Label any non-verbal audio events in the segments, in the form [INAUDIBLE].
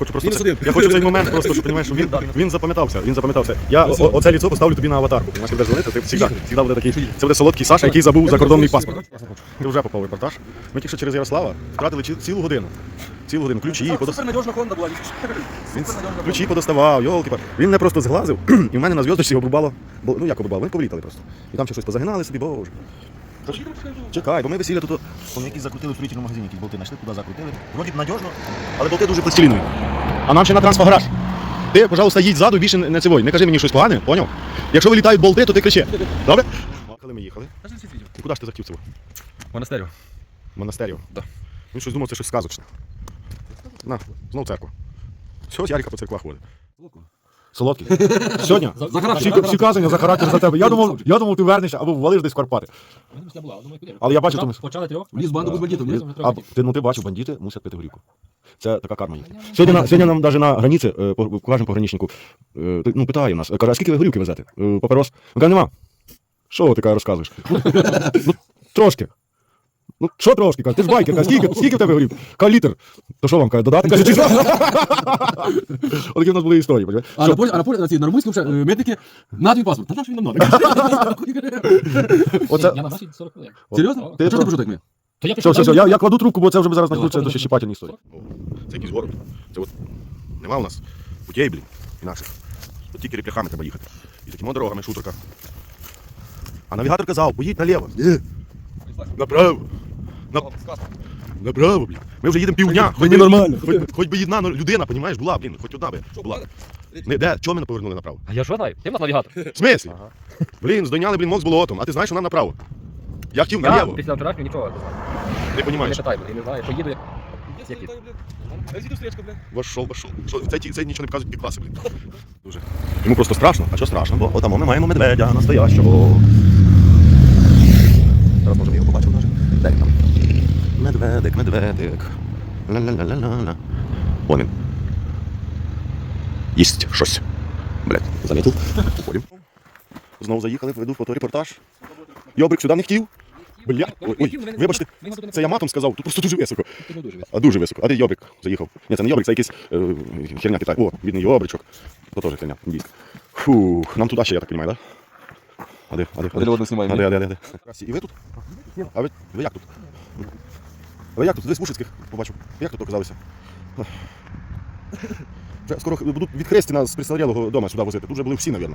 хочу просто це, я хочу цей момент просто, щоб розумієш, він, він запам'ятався. Він запам'ятався. Я о- оце ліцо поставлю тобі на аватарку. Знаєш, коли дзвонити, ти завжди, завжди буде такий. Це буде солодкий Саша, який забув закордонний паспорт. Ти вже попав в репортаж. Ми тільки що через Ярослава втратили цілу годину. Цілу годину. Ключі, подос... Супер надіжна Honda була. він ключі подоставав, йолки Він не просто зглазив, [CLEARS THROAT] і в мене на зв'язочці обрубало. Ну як обрубало, вони повлітали просто. І там ще щось позагинали собі, боже. Чекай, бо ми весілля тут, вони якісь закрутили в строїтельному магазині, якісь болти знайшли, туди закрутили. Вроді б надіжно, але болти дуже пластилінові. А нам ще на трансфаграж. Ти, пожалуйста, їдь ззаду, більше не цивой. Не кажи мені щось погане, поняв? Якщо вилітають болти, то ти кричи. Добре? Коли ми їхали, і куди ж ти захотів цього? Монастирю. Монастирю? Да. Він щось думав, це щось сказочне. На, знов церква. Все, Ярика по церквах ходить. Солодкий. [LAUGHS] Сьогодні За характер. всі, всі казання за характер за тебе. Я думав, я думав, ти вернешся або ввалиш десь в Карпати. Але я бачу, тому що- Почали трьох. Ліз банду бандитів, ні? А, ти, ну ти бачив, бандити мусять пити горілку. Це така карма їхня. Сьогодні, на, сьогодні нам навіть на границі, е, по- кажемо пограничнику, е, ти- ну, питає нас, каже, а скільки ви горілки везете? Е, Папірос? Він каже, нема. Що ти каже, розказуєш? [LAUGHS] ну, трошки. Ну, що трошки? Каже, ти ж байкер, каже, скільки, скільки в тебе горілки? Каже, літр. То що вам каже, додати? Каже, чи що? [LAUGHS] Отакі в нас були історії, понімаєш? А на полі, а на полі, на цій, на румунському ще, е, медики, на твій паспорт. Та наш він нам надо. Оце, Я на нашій 40 хвилин. Серйозно? Ти Ти що ти про- пишу так ми? То я Все, все, все, я, я кладу трубку, бо це вже зараз Давай, до давай. щепательні історії. Це якийсь город. Це от нема у нас путей, блін, інакших. От тільки репляхами треба їхати. І такими дорогами шутерка. А навігатор казав, поїдь наліво. Ні. Направо. На... Направо, блін. Ми вже їдемо півдня. Хоч би- нормально. Хоч, хоч би одна ну, людина, понімаєш, була, блін, хоч одна би була. Не, де, чого ми не повернули направо? А я що знаю? Ти в нас навігатор. В смислі? Блін, здойняли, блін, мозг з болотом, а ти знаєш, що нам направо. Я хотів Я наліво. після вчорашнього нічого не знаю. Не Не понімаєш. питай мене, не знаю, що їду. як- як їду. Вошов, вошов. Що, це, ті- це нічого не показують під класи, блін. Дуже. Йому просто страшно. А що страшно? Бо отамо ми маємо медведя настоящого. Зараз може його побачив навіть. Де він там? Медведик, медведик. Ла-ла-ла-ла-ла. Вон він. Їсть щось. Блять, замітив. Уходим. Знову заїхали, веду фоторепортаж. Йобрик сюди не хотів. Бля, ой, ой, вибачте, це я матом сказав, тут просто дуже високо. А дуже високо. А де Йобрик заїхав? Ні, це не Йобрик, це якийсь е, херня Китай. О, бідний Йобричок. То теж херня. індійська. Фух, нам туди ще, я так розумію, так? Да? А де, а де, а де? А де, а де, а де? І ви тут? А ви, ви як тут? Ви як тут? Десь Вушицьких побачив. Як тут оказалися? Вже скоро будуть від Хрестіна з пристарілого дома сюди возити. Тут вже були всі, мабуть.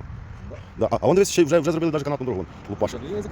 Да. А, а вони ще вже, вже зробили навіть канатну дорогу. Повсякчас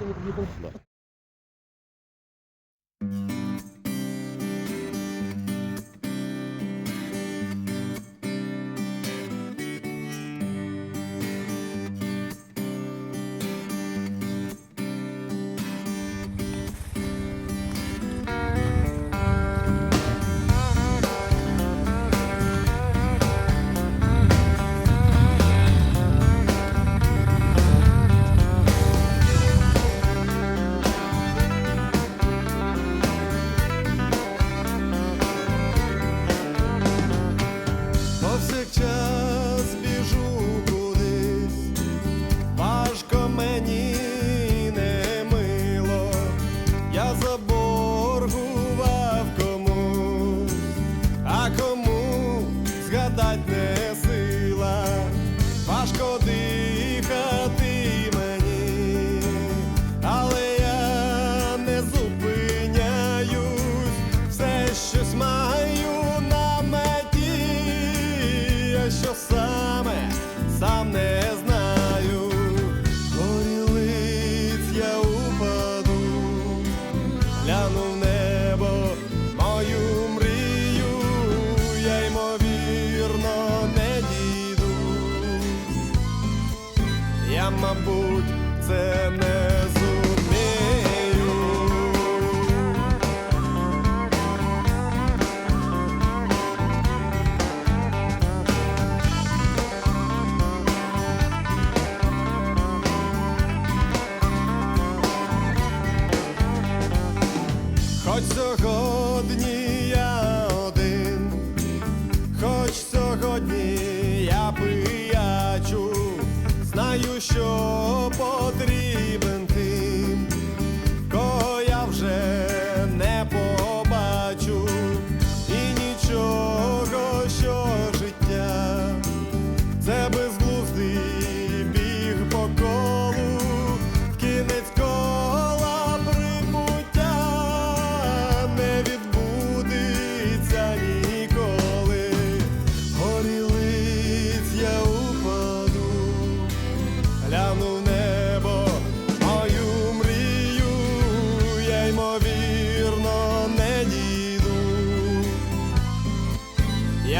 мабуть, це не знаю, що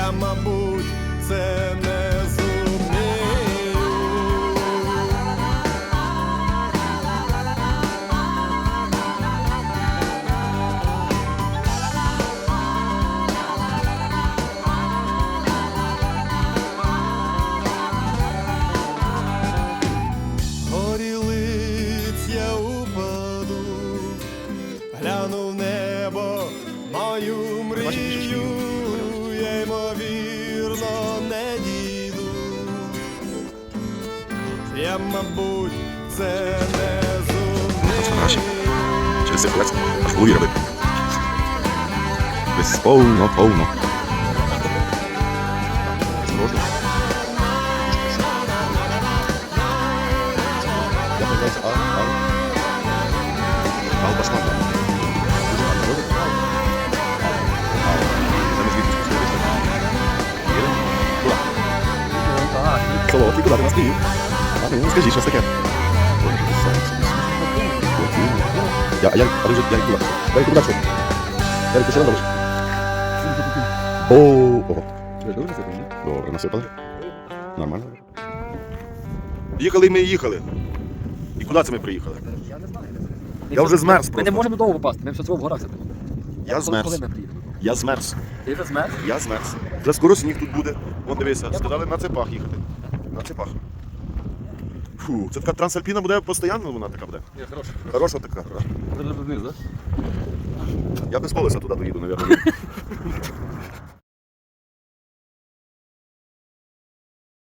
я, мабуть, це не зумію. Горілиць я упаду, гляну в небо, мою мрію, Я, мабуть, це не зумію. Через колець аж в робити. Десь повно, повно. Осторожно. Я. Це нас привів? А ну, скажи, щось таке. Я, а я, а ви вже, я куди? Я куди пішов? Я ти ще? Ого. Добре, насипали. Нормально. Їхали ми їхали. І куди це ми приїхали? Я не знаю. Я вже змерз Ми не просто. можемо довго попасти, ми все одно в горах сидимо. Я змерз. Я змерз. Ти вже змерз? Я змерз. Вже скоро сніг тут буде. Вон дивися, сказали на цепах їхати. На цепах. Фу, це така трансальпіна буде постійно, вона така буде. Ні, хороша. Хороша така. Вниз, так? Я без колеса туди доїду, мабуть. [LAUGHS]